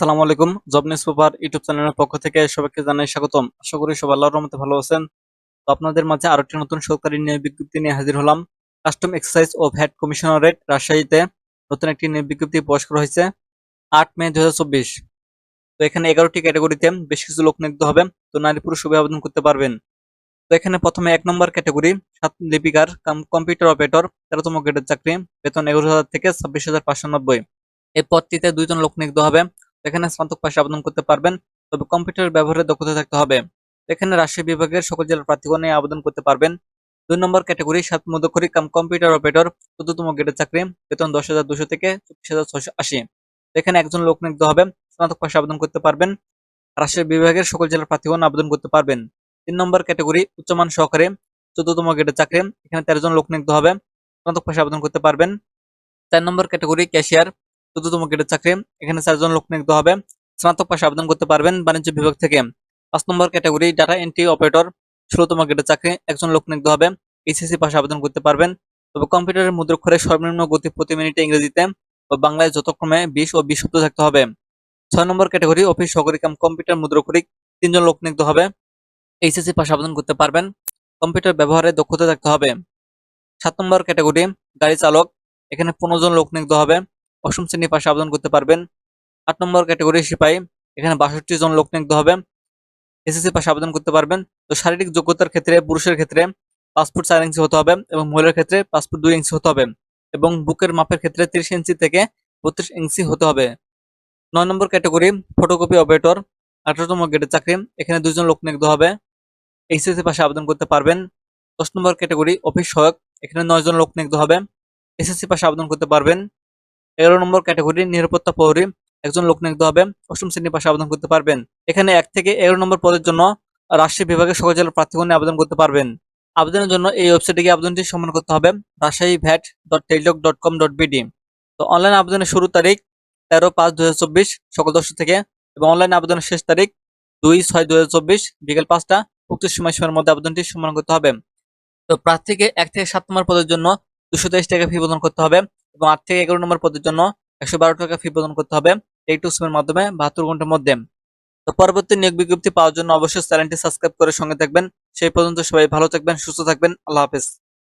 আসসালামু আলাইকুম job news paper YouTube চ্যানেলের পক্ষ থেকে সবাইকে জানাই স্বাগতম। আশা করি সবাই আল্লাহর রহমতে ভালো আছেন। তো আপনাদের মাঝে আরও একটি নতুন সরকারি নিয়োগ বিজ্ঞপ্তি নিয়ে হাজির হলাম। কাস্টম এক্সাইজ ও ভ্যাট কমিশনারেট রাজশাহীতে নতুন একটি নিয়োগ বিজ্ঞপ্তি প্রকাশ করা হয়েছে, আট মে দুই হাজার চব্বিশ। তো এখানে এগারোটি ক্যাটাগরিতে বেশ কিছু লোক নিয়োগ হবে, তো নারী পুরুষ সবাই আবেদন করতে পারবেন। তো এখানে প্রথমে এক নম্বর ক্যাটাগরি, সাত লিপিকার কম্পিউটার অপারেটর, তেরোতম গ্রেডের চাকরি, বেতন এগারো হাজার থেকে ছাব্বিশ হাজার পাঁচশো নব্বই। এই পদটিতে দুইজন লোক নিয়োগ হবে এখানে স্নাতক পাশে আবেদন করতে পারবেন, তবে কম্পিউটার ব্যবহারে দক্ষতা থাকতে হবে। এখানে রাজশাহী বিভাগের সকল জেলার প্রার্থীগণ আবেদন করতে পারবেন। দুই নম্বর ক্যাটাগরি, সাত মধ্যকরি কাম কম্পিউটার অপারেটর, চোদ্দতম গ্রেডের চাকরি, বেতন দশ হাজার দুশো থেকে চব্বিশ হাজার ছয়শো আশি। এখানে একজন লোক নিয়োগ হবে, স্নাতক পাশে আবেদন করতে পারবেন। রাজশাহী বিভাগের সকল জেলার প্রার্থীগণ আবেদন করতে পারবেন। তিন নম্বর ক্যাটাগরি, উচ্চমান সহকারে, চোদ্দতম গ্রেডের চাকরি, এখানে তেরো জন লোক নিয়োগ হবে, স্নাতক পাশে আবেদন করতে পারবেন। চার নম্বর ক্যাটাগরি, ক্যাশিয়ার চোদ্দতম গ্রেডের চাকরি। এখানে চারজন লোক নিয়োগ হবে। স্নাতক পাশে আবেদন করতে পারবেন বাণিজ্য বিভাগ থেকে। পাঁচ নম্বর ক্যাটাগরি ডাটা এন্ট্রি অপারেটর ষোলোতম গ্রেডের চাকরি, একজন লোক নিয়োগ হবে। এইচএসসি পাশে আবেদন করতে পারবেন। তবে কম্পিউটারের মুদ্রাক্ষরে সর্বনিম্ন গতি প্রতি মিনিটে ইংরেজিতে ও বাংলায় যথাক্রমে বিশ ও বিশ শব্দ থাকতে হবে। ছয় নম্বর ক্যাটাগরি অফিস সহকারী কাম কম্পিউটার মুদ্রাক্ষরিক তিনজন লোক নিয়োগ হবে। এইচএসসি পাশে আবেদন করতে পারবেন। কম্পিউটার ব্যবহারে দক্ষতা থাকতে হবে। সাত নম্বর ক্যাটাগরি, গাড়ি চালক, এখানে পনেরো জন লোক নিয়োগ হবে। অষ্টম শ্রেণি পাশে আবেদন করতে পারবেন। আট নম্বর ক্যাটাগরি সিপাহী, এখানে বাষট্টি জন লোক নিয়োগ হবে। এসএসসি পাশে আবেদন করতে পারবেন। তো শারীরিক যোগ্যতার ক্ষেত্রে পুরুষের ক্ষেত্রে পাসপোর্ট চার ইঞ্চি হতে হবে এবং মহিলার ক্ষেত্রে পাসপোর্ট দুই ইঞ্চি হতে হবে এবং বুকের মাপের ক্ষেত্রে তিরিশ ইঞ্চি থেকে বত্রিশ ইঞ্চি হতে হবে। নয় নম্বর ক্যাটাগরি, ফটোকপি অপারেটর, আঠারোতম গ্রেডের চাকরি, এখানে দুজন লোক নিয়োগ হবে। এইচএসসি পাশে আবেদন করতে পারবেন। দশ নম্বর ক্যাটাগরি, অফিস সহায়ক, এখানে নয় জন লোক নিয়োগ হবে। এসএসসি পাশে আবেদন করতে পারবেন। এগারো নম্বর ক্যাটাগরি, নিরাপত্তা প্রহরী, একজন লোক নিয়োগ হবে, অষ্টম শ্রেণি পাশে আবেদন করতে পারবেন। এখানে এক থেকে এগারো নম্বর পদের জন্য রাজশাহী বিভাগের সকল জেলার প্রার্থীগণে আবেদন করতে পারবেন। আবেদনের জন্য এই ওয়েবসাইটে গিয়ে আবেদনটি সম্মান করতে হবে Rajshahi VAT dot Teletalk dot com dot BD তো অনলাইন আবেদনের শুরু তারিখ তেরো পাঁচ দু সকাল দশটা থেকে, এবং অনলাইন আবেদনের শেষ তারিখ দুই ছয় দু বিকেল পাঁচটা, উক্ত সময়সীমার মধ্যে আবেদনটি সম্মান করতে হবে। তো প্রার্থীকে এক থেকে সাত নম্বর পদের জন্য দুশো তেইশ টাকা ফি প্রদান করতে হবে এবং আট থেকে এগারো নম্বর পদের জন্য একশো বারো টাকা ফি প্রদান করতে হবে এই টু সিমের মাধ্যমে বাহাত্তর ঘণ্টার মধ্যে। তো পরবর্তী নিয়োগ বিজ্ঞপ্তি পাওয়ার জন্য অবশ্যই চ্যানেলটি সাবস্ক্রাইব করে সঙ্গে থাকবেন। সেই পর্যন্ত সবাই ভালো থাকবেন, সুস্থ থাকবেন। আল্লাহ হাফেজ।